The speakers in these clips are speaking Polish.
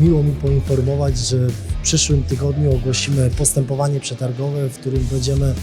miło mi poinformować, że w przyszłym tygodniu ogłosimy postępowanie przetargowe, w którym będziemy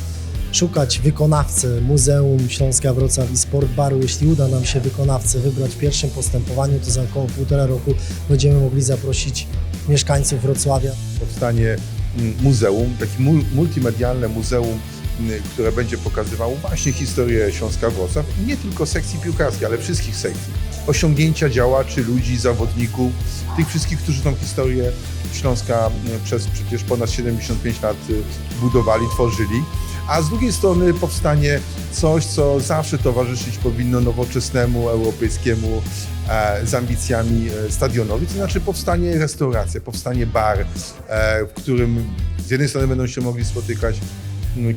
szukać wykonawcy Muzeum Śląska Wrocław i Sport Baru. Jeśli uda nam się wykonawcę wybrać w pierwszym postępowaniu, to za około półtora roku będziemy mogli zaprosić mieszkańców Wrocławia. powstanie mm, muzeum, takie mul- multimedialne muzeum, mm, które będzie pokazywało właśnie historię Śląska Wrocław i nie tylko sekcji piłkarskiej, ale wszystkich sekcji. Osiągnięcia działaczy, ludzi, zawodników, tych wszystkich, którzy tą historię Śląska przez przecież ponad 75 lat y, budowali, tworzyli. A z drugiej strony powstanie coś, co zawsze towarzyszyć powinno nowoczesnemu, europejskiemu e, z ambicjami e, stadionowi, to znaczy powstanie restauracja, powstanie bar, e, w którym z jednej strony będą się mogli spotykać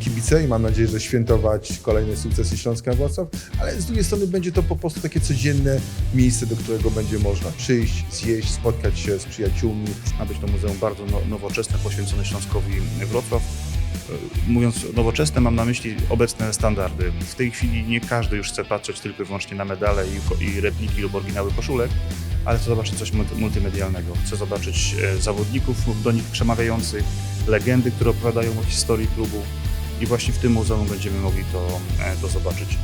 kibice i mam nadzieję, że świętować kolejne sukcesy Śląska Wrocław, ale z drugiej strony będzie to po prostu takie codzienne miejsce, do którego będzie można przyjść, zjeść, spotkać się z przyjaciółmi, Ma być to muzeum bardzo no, nowoczesne, poświęcone Śląskowi Wrocław. E, Mówiąc nowoczesne, mam na myśli obecne standardy. W tej chwili nie każdy już chce patrzeć tylko i wyłącznie na medale i, i repliki lub oryginały koszulek, ale chce zobaczyć coś multi- multimedialnego. Chce zobaczyć e, zawodników do nich przemawiających, legendy, które opowiadają o historii klubu i właśnie w tym muzeum będziemy mogli to, e, to zobaczyć.